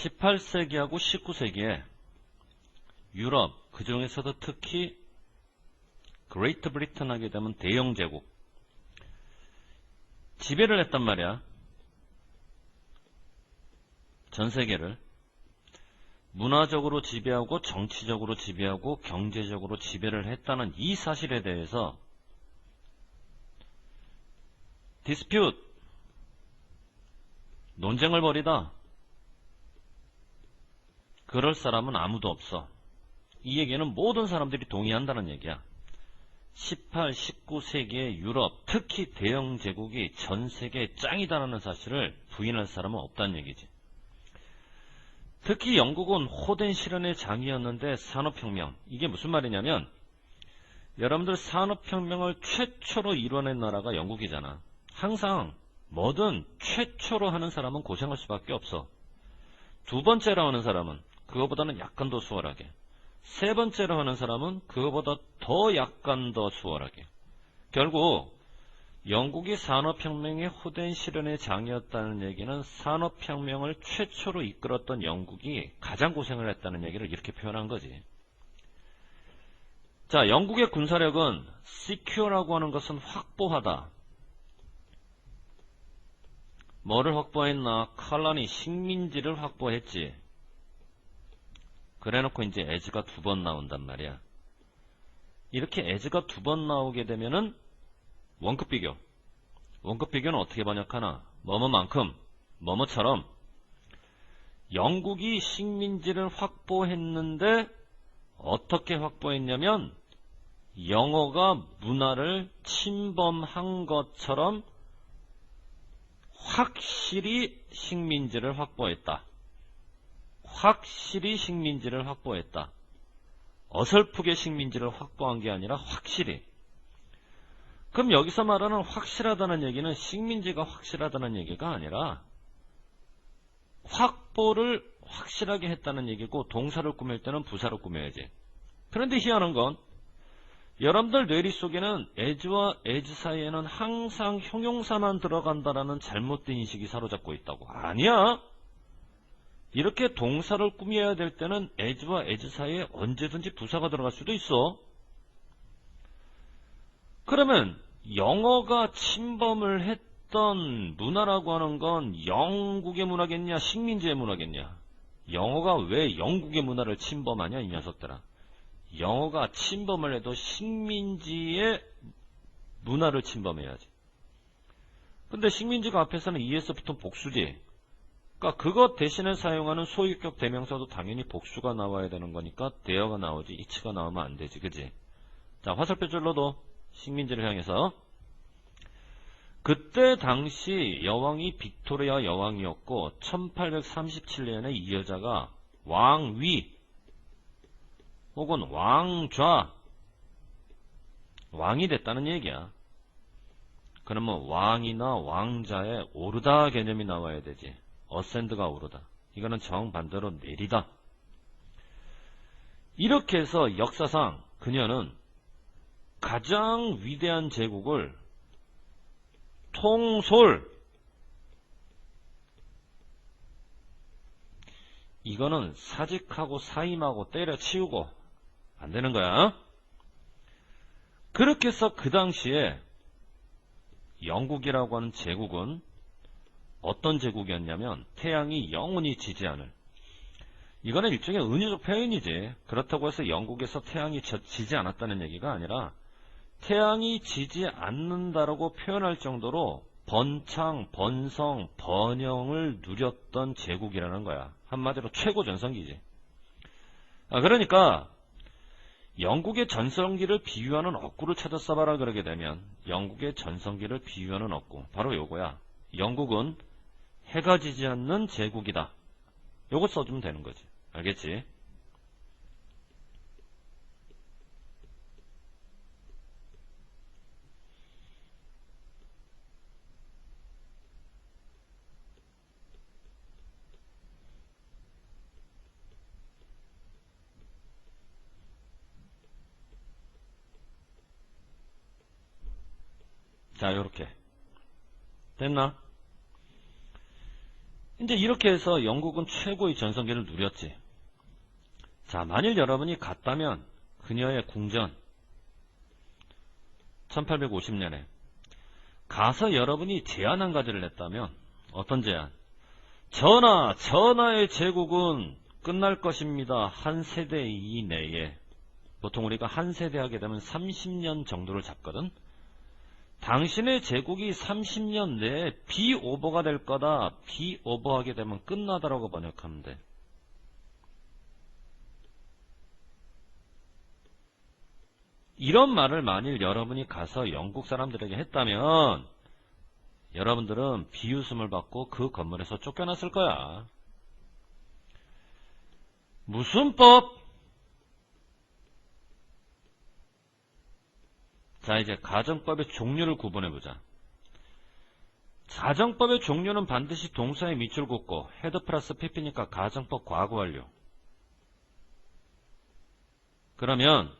18세기하고 19세기에 유럽, 그 중에서도 특히 그레이트 브리튼 하게 되면 대영 제국 지배를 했단 말이야. 전 세계를 문화적으로 지배하고 정치적으로 지배하고 경제적으로 지배를 했다는 이 사실에 대해서 디스퓨트 논쟁을 벌이다. 그럴 사람은 아무도 없어. 이 얘기는 모든 사람들이 동의한다는 얘기야. 18, 19세기의 유럽, 특히 대영 제국이 전 세계 짱이다라는 사실을 부인할 사람은 없다는 얘기지. 특히 영국은 호된 실현의 장이었는데 산업혁명, 이게 무슨 말이냐면 여러분들 산업혁명을 최초로 이뤄낸 나라가 영국이잖아. 항상 뭐든 최초로 하는 사람은 고생할 수밖에 없어. 두 번째로 하는 사람은 그거보다는 약간 더 수월하게. 세 번째로 하는 사람은 그거보다 더 약간 더 수월하게. 결국 영국이 산업혁명의 호된 실현의 장이었다는 얘기는 산업혁명을 최초로 이끌었던 영국이 가장 고생을 했다는 얘기를 이렇게 표현한 거지. 자, 영국의 군사력은 secure라고 하는 것은 확보하다. 뭐를 확보했나? 칼란이 식민지를 확보했지. 그래놓고 이제 에즈가 두 번 나온단 말이야. 이렇게 에즈가 두 번 나오게 되면은 원급 비교. 원급 비교는 어떻게 번역하나? 뭐뭐만큼, 뭐뭐처럼 영국이 식민지를 확보했는데 어떻게 확보했냐면 영어가 문화를 침범한 것처럼 확실히 식민지를 확보했다. 확실히 식민지를 확보했다. 어설프게 식민지를 확보한 게 아니라 확실히. 그럼 여기서 말하는 확실하다는 얘기는 식민지가 확실하다는 얘기가 아니라 확보를 확실하게 했다는 얘기고 동사를 꾸밀 때는 부사를 꾸며야지. 그런데 희한한 건 여러분들 뇌리 속에는 에즈와 에즈 사이에는 항상 형용사만 들어간다라는 잘못된 인식이 사로잡고 있다고. 아니야. 이렇게 동사를 꾸며야 될 때는 에즈와 에즈 사이에 언제든지 부사가 들어갈 수도 있어. 그러면 영어가 침범을 했던 문화라고 하는 건 영국의 문화겠냐 식민지의 문화겠냐? 영어가 왜 영국의 문화를 침범하냐 이 녀석들아. 영어가 침범을 해도 식민지의 문화를 침범해야지. 근데 식민지가 앞에서는 ES 붙은 복수지 그러니까 그것 대신에 사용하는 소유격 대명사도 당연히 복수가 나와야 되는 거니까 대어가 나오지 이치가 나오면 안 되지 그지 자 화살표줄로도 식민지를 향해서 그때 당시 여왕이 빅토리아 여왕이었고 1837년에 이 여자가 왕위 혹은 왕좌 왕이 됐다는 얘기야. 그러면 왕이나 왕자의 오르다 개념이 나와야 되지. 어센드가 오르다. 이거는 정반대로 내리다. 이렇게 해서 역사상 그녀는 가장 위대한 제국을 통솔 이거는 사직하고 사임하고 때려치우고 안 되는 거야. 그렇게 해서 그 당시에 영국이라고 하는 제국은 어떤 제국이었냐면 태양이 영원히 지지 않을 이거는 일종의 은유적 표현이지. 그렇다고 해서 영국에서 태양이 지지 않았다는 얘기가 아니라 태양이 지지 않는다라고 표현할 정도로 번창, 번성, 번영을 누렸던 제국이라는 거야. 한마디로 최고 전성기지. 아, 그러니까 영국의 전성기를 비유하는 억구를 찾아 써봐라 그러게 되면 영국의 전성기를 비유하는 억구 바로 요거야. 영국은 해가 지지 않는 제국이다. 요거 써주면 되는 거지. 알겠지? 자, 요렇게. 됐나? 이제 이렇게 해서 영국은 최고의 전성기를 누렸지. 자, 만일 여러분이 갔다면 그녀의 궁전 1850년에 가서 여러분이 제안 한 가지를 냈다면 어떤 제안? 전하, 전하의 제국은 끝날 것입니다. 한 세대 이내에 보통 우리가 한 세대 하게 되면 30년 정도를 잡거든. 당신의 제국이 30년 내에 비오버가 될 거다. 비오버하게 되면 끝나다라고 번역하면 돼. 이런 말을 만일 여러분이 가서 영국 사람들에게 했다면 여러분들은 비웃음을 받고 그 건물에서 쫓겨났을 거야. 무슨 법? 자, 이제 가정법의 종류를 구분해보자. 가정법의 종류는 반드시 동사에 밑줄 긋고 헤드 플러스 PP니까 가정법 과거 완료. 그러면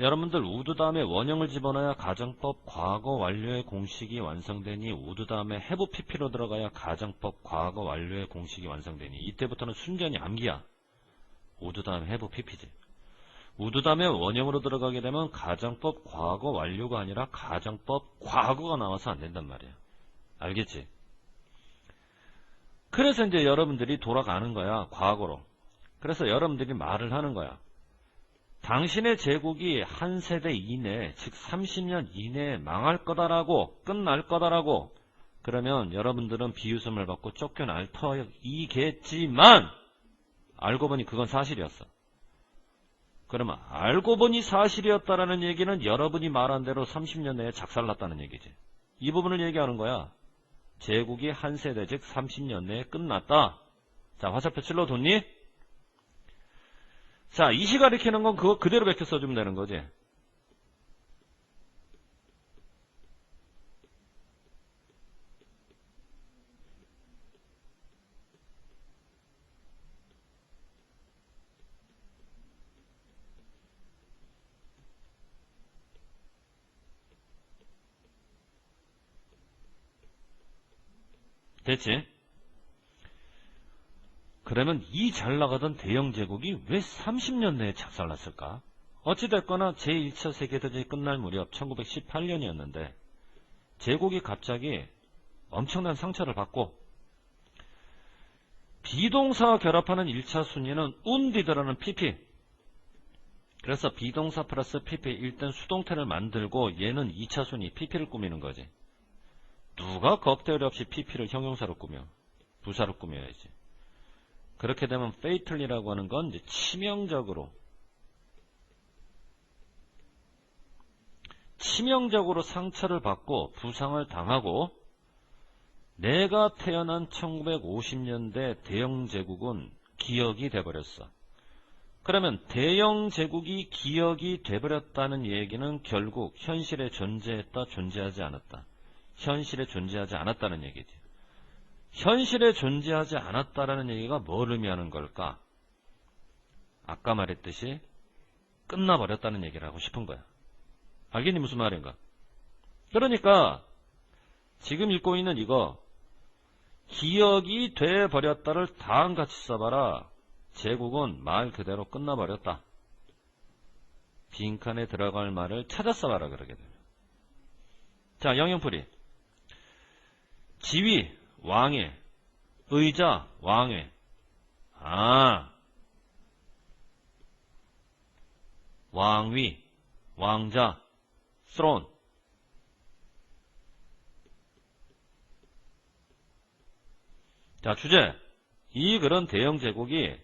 여러분들 우드 다음에 원형을 집어넣어야 가정법 과거 완료의 공식이 완성되니 우드 다음에 have pp로 들어가야 가정법 과거 완료의 공식이 완성되니 이때부터는 순전히 암기야. 우드 다음에 have pp지. 다음에 원형으로 들어가게 되면 가정법 과거 완료가 아니라 가정법 과거가 나와서 안 된단 말이야. 알겠지? 그래서 이제 여러분들이 돌아가는 거야. 과거로. 그래서 여러분들이 말을 하는 거야. 당신의 제국이 한 세대 이내, 즉 30년 이내에 망할 거다라고, 끝날 거다라고, 그러면 여러분들은 비웃음을 받고 쫓겨날 터이겠지만, 알고 보니 그건 사실이었어. 그러면 알고 보니 사실이었다라는 얘기는 여러분이 말한 대로 30년 내에 작살났다는 얘기지. 이 부분을 얘기하는 거야. 제국이 한 세대, 즉 30년 내에 끝났다. 자, 화살표 칠러 뒀니? 자, 이 시 가 리키는 건 그거 그대로 베껴 써주면 되는 거지. 됐지? 그러면 이 잘 나가던 대영 제국이 왜 30년 내에 작살났을까? 어찌됐거나 제1차 세계대전이 끝날 무렵 1918년이었는데 제국이 갑자기 엄청난 상처를 받고 비동사와 결합하는 1차 순위는 운디드라는 PP 그래서 비동사 플러스 PP 일단 수동태를 만들고 얘는 2차 순위 PP를 꾸미는 거지 누가 겁대리 없이 PP를 형용사로 꾸며 부사로 꾸며야지 그렇게 되면 fatally라고 하는 건 치명적으로 치명적으로 상처를 받고 부상을 당하고 내가 태어난 1950년대 대영 제국은 기억이 돼버렸어. 그러면 대영 제국이 기억이 돼버렸다는 얘기는 결국 현실에 존재했다, 존재하지 않았다. 현실에 존재하지 않았다는 얘기지. 현실에 존재하지 않았다라는 얘기가 뭘 의미하는 걸까? 아까 말했듯이 끝나버렸다는 얘기를 하고 싶은 거야. 알겠니 무슨 말인가? 그러니까 지금 읽고 있는 이거 기억이 돼버렸다를 다음같이 써봐라. 제국은 말 그대로 끝나버렸다. 빈칸에 들어갈 말을 찾아 써봐라 그러게 되면. 자 영영풀이 지위 왕의 의자 왕의. 아. 왕위 왕자 throne. 자 주제. 이 그런 대영 제국이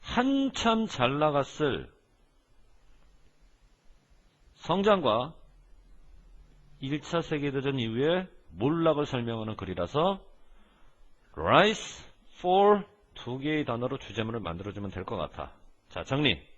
한참 잘 나갔을 성장과 1차 세계대전 이후에 몰락을 설명하는 글이라서 rise for 두 개의 단어로 주제문을 만들어주면 될 것 같아. 자, 정리.